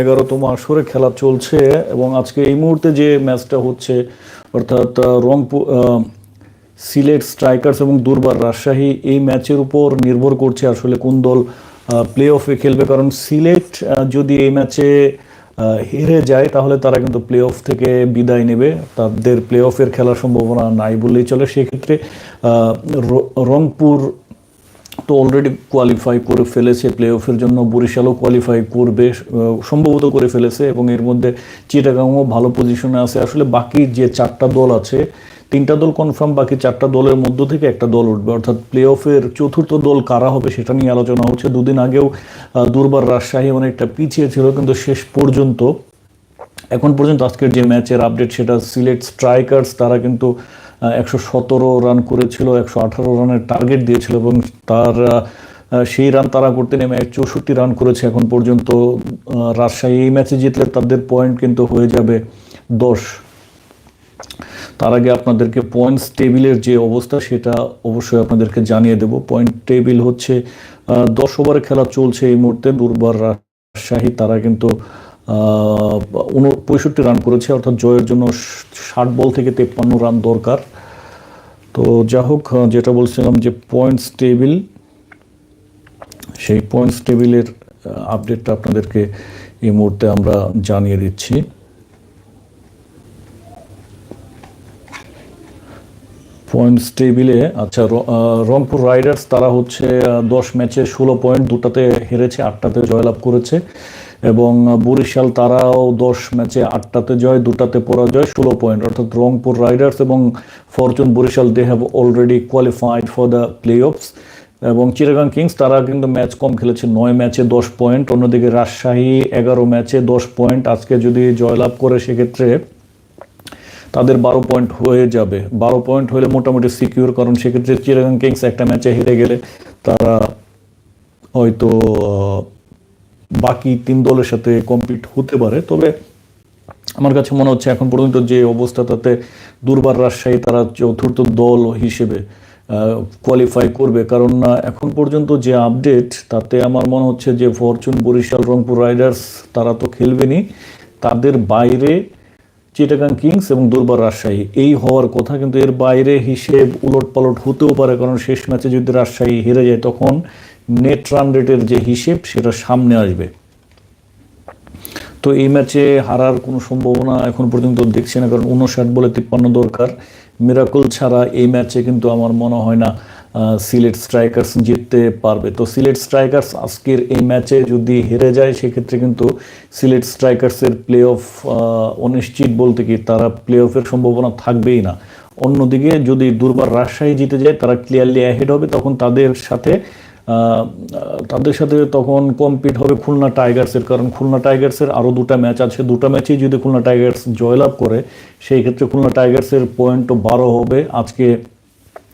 এগারোতম আসরে খেলা চলছে এবং আজকে এই মুহূর্তে যে ম্যাচটা হচ্ছে, অর্থাৎ রংপুর সিলেট স্ট্রাইকার্স এবং দুর্বার রাজশাহী, এই ম্যাচের উপর নির্ভর করছে আসলে কোন দল প্লে অফে খেলবে। কারণ সিলেট যদি এই ম্যাচে হেরে যায়, তাহলে তারা কিন্তু প্লে অফ থেকে বিদায় নেবে। তাদের প্লে অফের খেলার সম্ভাবনা নাই বললেই চলে। সেক্ষেত্রে রংপুর তো অলরেডি কোয়ালিফাই করে ফেলেছে প্লে অফের জন্য বরিশালও কোয়ালিফাই করবে সম্ভবত করে ফেলেছে এবং এর মধ্যে চিটাগাংও ভালো পজিশনে আছে। আসলে বাকি যে চারটা দল আছে, তিনটা দল কনফার্ম বাকি চারটা দলের মধ্য থেকে একটা দল উঠবে। অর্থাৎ প্লে অফের চতুর্থ দল কারা হবে সেটা নিয়ে আলোচনা হচ্ছে। দুদিন আগেও দুর্বার রাজশাহী অনেকটা পিছিয়ে ছিল, কিন্তু শেষ পর্যন্ত, এখন পর্যন্ত আজকের যে ম্যাচের আপডেট সেটা সিলেট স্ট্রাইকার্স তারা কিন্তু একশো সতেরো রান করেছিল, একশো আঠারো রানের টার্গেট দিয়েছিল এবং তার সেই রান তারা করতে নেমে চৌষট্টি রান করেছে। এখন পর্যন্ত রাজশাহী এই ম্যাচে জিতলে তাদের পয়েন্ট কিন্তু হয়ে যাবে দশ। তার আগে আপনাদেরকে পয়েন্টস টেবিলের যে অবস্থা, সেটা অবশ্যই আপনাদেরকে জানিয়ে দেব। পয়েন্ট টেবিল হচ্ছে দশ ওভারে খেলা চলছে এই মুহূর্তে। দুর্বার রাজশাহী তারা কিন্তু পঁয়ষট্টি রান করেছে, অর্থাৎ জয়ের জন্য ষাট বল থেকে তেপ্পান্ন রান দরকার। তো যা হোক যেটা বলছিলাম যে পয়েন্টস টেবিল সেই পয়েন্টস টেবিলের আপডেটটা আপনাদেরকে এই মুহূর্তে আমরা জানিয়ে দিচ্ছি। পয়েন্টস টেবিলে আচ্ছা রংপুর রাইডার্স তারা হচ্ছে দশ ম্যাচে ষোলো পয়েন্ট দুটাতে হেরেছে, আটটাতে জয়লাভ করেছে। এবং বরিশাল তারাও দশ ম্যাচে আটটাতে জয়, দুটাতে পরাজয়, ষোলো পয়েন্ট অর্থাৎ রংপুর রাইডার্স এবং fortune Barishal they have already qualified for the playoffs এবং চিরাগাং কিংস, তারা কিন্তু ম্যাচ কম খেলেছে, নয় ম্যাচে দশ পয়েন্ট অন্যদিকে রাজশাহী এগারো ম্যাচে দশ পয়েন্ট আজকে যদি জয়লাভ করে, সেক্ষেত্রে তাদের বারো পয়েন্ট হয়ে যাবে। বারো পয়েন্ট হলে মোটামুটি সিকিউর কারণ সেক্ষেত্রে চিরাগাং কিংস একটা ম্যাচে হেরে গেলে তারা হয়তো বাকি তিন দলের সাথে কম্পিট হতে পারে। তবে আমার কাছে মনে হচ্ছে এখন পর্যন্ত যে অবস্থা তাতে দুর্বার রাজশাহী তারা চতুর্থ দল হিসেবে কোয়ালিফাই করবে। কারণ আহ, এখন পর্যন্ত যে আপডেট তাতে আমার মনে হচ্ছে যে ফরচুন বরিশাল রংপুর রাইডার্স তারা তো খেলবেনি তাদের বাইরে চিটাগাং কিংস এবং দুর্বার রাজশাহী এই হওয়ার কথা। কিন্তু এর বাইরে হিসেব উলট পালট হতেও পারে কারণ শেষ ম্যাচে যদি রাজশাহী হেরে যায় তখন নেট রান রেটের যে হিসেব, সেটা সামনে আসবে। তো এই ম্যাচে হারার কোনো সম্ভাবনা এখন পর্যন্ত দেখছি না, কারণ উনষাট বলে তিপ্পান্ন দরকার। মিরাকল ছাড়া এই ম্যাচে কিন্তু আমার মনে হয় না সিলেট স্ট্রাইকার্স জিততে পারবে। তো সিলেট স্ট্রাইকার্স আজকের এই ম্যাচে যদি হেরে যায়, সেক্ষেত্রে কিন্তু সিলেট স্ট্রাইকার্সের প্লে অফ অনিশ্চিত বলতে কি তারা প্লে অফের সম্ভাবনা থাকবেই না। অন্যদিকে যদি দুর্বার রাজশাহী জিতে যায়, তারা ক্লিয়ারলি অ্যাহেড হবে, তখন তাদের সাথে তাদের সাথে তখন কম্পিট হবে খুলনা টাইগার্সের কারণ খুলনা টাইগার্সের আরও দুটা ম্যাচ আছে। দুটা ম্যাচেই যদি খুলনা টাইগার্স জয়লাভ করে, সেই ক্ষেত্রে খুলনা টাইগার্সের পয়েন্টও বারো হবে। আজকে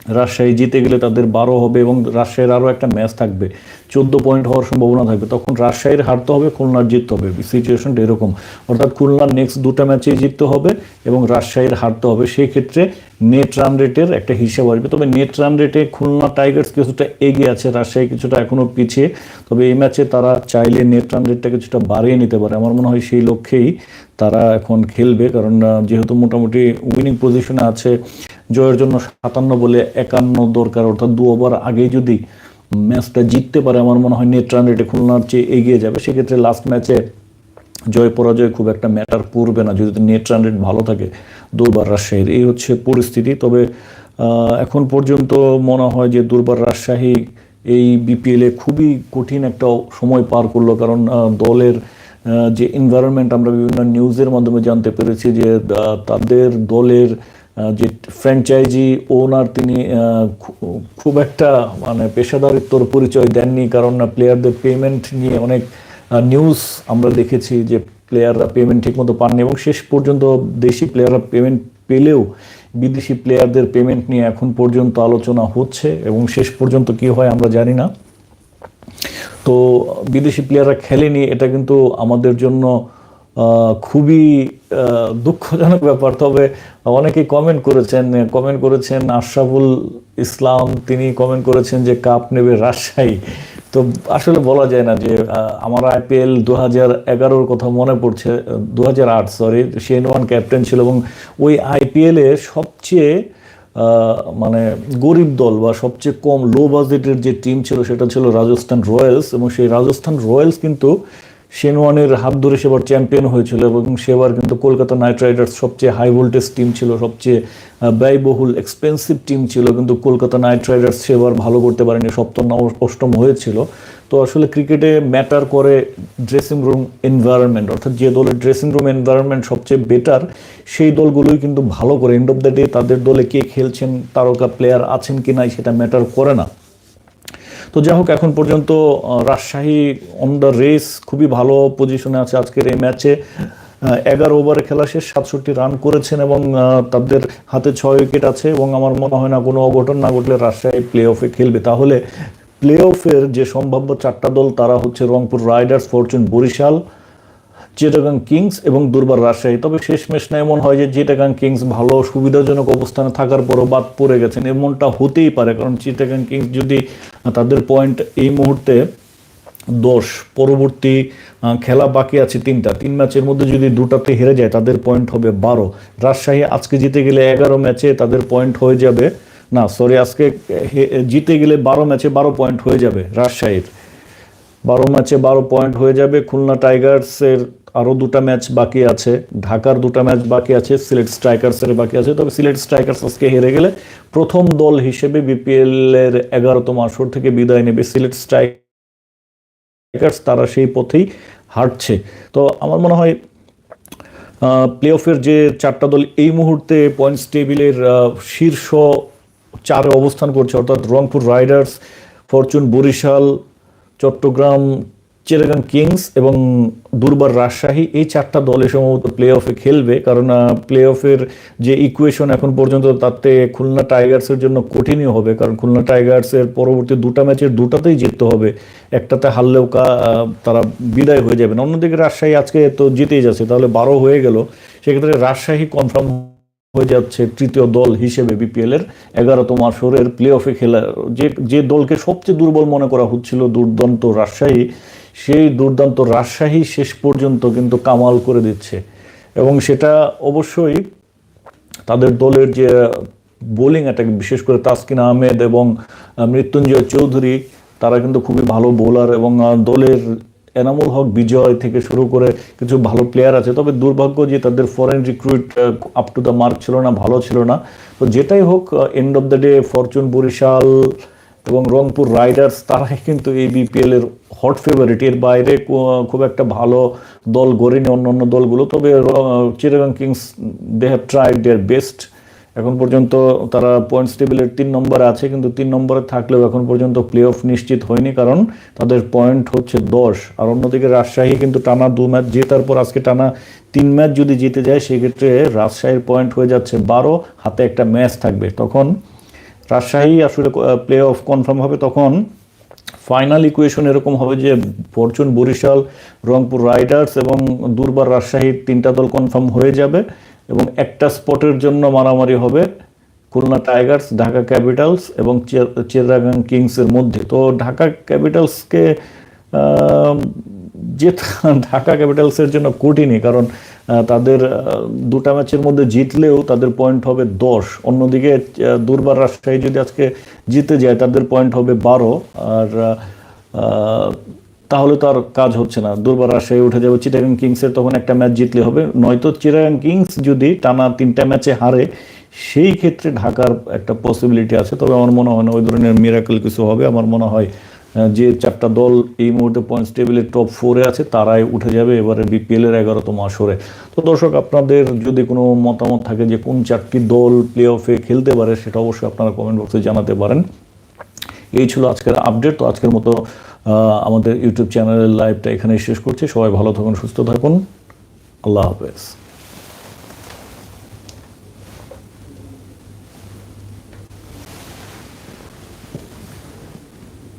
রাজশাহী জিতে গেলে তাদের বারো হবে এবং রাজশাহীর আরও একটা ম্যাচ থাকবে। চোদ্দ পয়েন্ট হওয়ার সম্ভাবনা থাকবে। তখন রাজশাহীর হারতে হবে, খুলনার জিততে হবে। সিচুয়েশনটা এরকম। অর্থাৎ খুলনার নেক্সট দুটা ম্যাচেই জিততে হবে এবং রাজশাহীর হারতে হবে। সেই ক্ষেত্রে নেট রান রেটের একটা হিসাব আসবে। তবে নেট রান রেটে খুলনা টাইগার্স কিছুটা এগিয়ে আছে। রাজশাহী কিছুটা এখনও পিছিয়ে। তবে এই ম্যাচে তারা চাইলে নেট রান রেটটা কিছুটা বাড়িয়ে নিতে পারে। আমার মনে হয় সেই লক্ষ্যেই তারা এখন খেলবে। কারণ যেহেতু মোটামুটি উইনিং পজিশনে আছে জয়ের জন্য সাতান্ন বলে একান্ন দরকার, অর্থাৎ দু ওভার আগেই যদি ম্যাচটা জিততে পারে, আমার মনে হয় নেট রান রেটে খুলনার চেয়ে এগিয়ে যাবে। সেক্ষেত্রে লাস্ট ম্যাচে জয় পরাজয় খুব একটা ম্যাটার করবে না, যদি নেট রান রেট ভালো থাকে দুর্বার রাজশাহীর। এই হচ্ছে পরিস্থিতি। তবে এখন পর্যন্ত মনে হয় যে দুর্বার রাজশাহী এই বিপিএলে খুবই কঠিন একটা সময় পার করল, কারণ দলের যে এনভায়রনমেন্ট আমরা বিভিন্ন নিউজের মাধ্যমে জানতে পেরেছি যে তাদের দলের যে ফ্র্যাঞ্চাইজি ওনার তিনি খুব একটা মানে পেশাদারিত্বর পরিচয় দেননি, কারণ না প্লেয়ারদের পেমেন্ট নিয়ে অনেক নিউজ আমরা দেখেছি যে প্লেয়াররা পেমেন্ট ঠিকমতো পাননি এবং শেষ পর্যন্ত দেশি প্লেয়াররা পেমেন্ট পেলেও বিদেশি প্লেয়ারদের পেমেন্ট নিয়ে এখন পর্যন্ত আলোচনা হচ্ছে এবং শেষ পর্যন্ত কি হয় আমরা জানি না। তো বিদেশি প্লেয়াররা খেলেনি, এটা কিন্তু আমাদের জন্য খুবই দুঃখজনক ব্যাপার। তবে অনেকেই কমেন্ট করেছেন কমেন্ট করেছেন আশরাফুল ইসলাম, তিনি কমেন্ট করেছেন যে কাপ নেবে রাজশাহী। তো আসলে বলা যায় না যে আমার আইপিএল দু হাজার এগারোর কথা মনে পড়ছে দু হাজার আট সরি শেন ওয়ান ক্যাপ্টেন ছিল এবং ওই আইপিএলে সবচেয়ে মানে গরিব দল বা সবচেয়ে কম লো বাজেটের যে টিম ছিল সেটা ছিল রাজস্থান রয়্যালস এবং সেই রাজস্থান রয়্যালস কিন্তু শেনওয়ানের হাত ধরে সেবার চ্যাম্পিয়ন হয়েছিল এবং সেবার কিন্তু কলকাতা নাইট রাইডার্স সবচেয়ে হাই ভোল্টেজ টিম ছিল, সবচেয়ে ব্যয়বহুল এক্সপেন্সিভ টিম ছিল, কিন্তু কলকাতা নাইট রাইডার্স সেবার ভালো করতে পারেনি, সপ্তম অষ্টম হয়েছিল। তো আসলে ক্রিকেটে ম্যাটার করে ড্রেসিং রুম এনভায়রনমেন্ট অর্থাৎ যে দলের ড্রেসিং রুম এনভায়রনমেন্ট সবচেয়ে বেটার সেই দলগুলোই কিন্তু ভালো করে এন্ড অফ দ্য ডে তাদের দলে কে খেলছেন, তারকা প্লেয়ার আছেন কি নাই সেটা ম্যাটার করে না। তো যাই হোক, এখন পর্যন্ত রাজশাহী অন দ্য রেস খুবই ভালো পজিশনে আছে আজকের এই ম্যাচে এগারো ওভারে খেলা শেষ, সাতষট্টি রান করেছেন এবং তাদের হাতে ছয় উইকেট আছে এবং আমার মনে হয় না কোনো অঘটন না ঘটলে রাজশাহী প্লে অফে খেলবে। তাহলে প্লে অফের যে সম্ভাব্য চারটা দল, তারা হচ্ছে Rangpur riders fortune Barishal Chittagong kings এবং দুর্বার রাজশাহী। তবে শেষ ম্যাচ না এমন হয় যে চিটাগাং কিংস ভালো, সুবিধাজনক অবস্থানে থাকার পরও বাদ পড়ে গেছেন। এমনটা হতেই পারে, কারণ চিটাগাং কিংস যদি তাদের পয়েন্ট এই মুহূর্তে দশ, পরবর্তী খেলা বাকি আছে তিনটা, তিন ম্যাচের মধ্যে যদি দুটাতে হেরে যায়, তাদের পয়েন্ট হবে বারো। রাজশাহী আজকে জিতে গেলে এগারো ম্যাচে তাদের পয়েন্ট হয়ে যাবে, না সরি আজকে জিতে গেলে বারো ম্যাচে বারো পয়েন্ট হয়ে যাবে রাজশাহীর। বারো ম্যাচে বারো পয়েন্ট হয়ে যাবে খুলনা টাইগার্সের আরও দুটা ম্যাচ বাকি আছে, ঢাকার দুটা ম্যাচ বাকি আছে, সিলেট স্ট্রাইকার্সের বাকি আছে। তবে সিলেট স্ট্রাইকার্স আজকে হেরে গেলে প্রথম দল হিসেবে বিপিএল এর এগারোতম আসর থেকে বিদায় নেবে সিলেট স্ট্রাইকার্স। তারা সেই পথেই হাঁটছে। তো আমার মনে হয় প্লে অফের যে চারটা দল এই মুহূর্তে পয়েন্টস টেবিলের শীর্ষ চারে অবস্থান করছে, অর্থাৎ Rangpur riders, fortune Barishal, Chattogram Chittagong kings এবং দুর্বার রাজশাহী এই চারটা দলে সম্ভবত প্লে অফে খেলবে। কারণ প্লে অফের যে ইকুয়েশন এখন পর্যন্ত তাতে খুলনা টাইগার্সের জন্য কঠিনই হবে। কারণ খুলনা টাইগার্সের পরবর্তী দুটা ম্যাচের দুটাতেই জিততে হবে। একটাতে হারলেও কা- তারা বিদায় হয়ে যাবেন অন্যদিকে রাজশাহী আজকে তো জিতেই যাচ্ছে, তাহলে বারো হয়ে গেল। সেক্ষেত্রে রাজশাহী কনফার্ম হয়ে যাচ্ছে তৃতীয় দল হিসেবে বিপিএল এর এগারোতম আসরের প্লে অফে খেলা যে যে দলকে সবচেয়ে দুর্বল মনে করা হচ্ছিল দুর্দান্ত রাজশাহী সেই দুর্দান্ত রাজশাহী শেষ পর্যন্ত কিন্তু কামাল করে দিচ্ছে। এবং সেটা অবশ্যই তাদের দলের যে বোলিং অ্যাটাক বিশেষ করে তাসকিন আহমেদ এবং মৃত্যুঞ্জয় চৌধুরী, তারা কিন্তু খুবই ভালো বোলার এবং দলের এনামুল হক বিজয় থেকে শুরু করে কিছু ভালো প্লেয়ার আছে। তবে দুর্ভাগ্য যে তাদের foreign recruit up to the mark ছিল না, ভালো ছিল না। তো যেটাই হোক end of the day fortune Barishal এবং রংপুর রাইডার্স, তারাই কিন্তু এই বিপিএল এর হট ফেভারিট এর বাইরে খুব একটা ভালো দল গড়েনি অন্য অন্য দলগুলো, তবে Chittagong kings they have tried their best এখন পর্যন্ত তারা পয়েন্টস টেবিলের তিন নম্বরে আছে, কিন্তু তিন নম্বরে থাকলেও এখন পর্যন্ত প্লে অফ নিশ্চিত হয়নি, কারণ তাদের পয়েন্ট হচ্ছে দশ। আর অন্যদিকে রাজশাহী কিন্তু টানা দু ম্যাচ জেতার পর আজকে টানা তিন ম্যাচ যদি জিতে যায়, সেক্ষেত্রে রাজশাহীর পয়েন্ট হয়ে যাচ্ছে বারো, হাতে একটা ম্যাচ থাকবে। তখন রাজশাহী আসলে প্লে অফ কনফার্ম হবে তখন। ফাইনাল ইকুয়েশন এরকম হবে যে ফরচুন বরিশাল রংপুর রাইডার্স এবং দুর্বার রাজশাহীর তিনটা দল কনফার্ম হয়ে যাবে এবং একটা স্পটের জন্য মারামারি হবে খুলনা টাইগার্স ঢাকা ক্যাপিটালস এবং চিরাগাং কিংসের মধ্যে। তো ঢাকা ক্যাপিটালসকে যে ঢাকা ক্যাপিটালসের জন্য কঠিনই কারণ তাদের দুটা ম্যাচের মধ্যে জিতলেও তাদের পয়েন্ট হবে দশ। অন্যদিকে দুর্বার রাজশাহী যদি আজকে জিতে যায়, তাদের পয়েন্ট হবে বারো। আর তাহলে তো আর কাজ হচ্ছে না। দুর্বার রাজশাহী উঠে যাবে চিটাগাং কিংসের তখন একটা ম্যাচ জিতলে হবে। নয়তো চিটাগাং কিংস যদি টানা তিনটা ম্যাচে হারে, সেই ক্ষেত্রে ঢাকার একটা পসিবিলিটি আছে। তবে আমার মনে হয় না ওই ধরনের মিরাকল কিছু হবে। আমার মনে হয় যে চারটা দল এই মুহূর্তে পয়েন্টস টেবিলের টপ ফোরে আছে, তারাই উঠে যাবে এবারে বিপিএল এর এগারোতম আসরে। তো দর্শক, আপনাদের যদি কোনো মতামত থাকে যে কোন চারটি দল প্লে অফে খেলতে পারে, সেটা অবশ্যই আপনারা কমেন্ট বক্সে জানাতে পারেন। এই ছিল আজকের আপডেট তো আজকের মতো আমাদের ইউটিউব চ্যানেলের লাইভটা এখানেই শেষ করছি। সবাই ভালো থাকুন, সুস্থ থাকুন। আল্লাহ হাফেজ।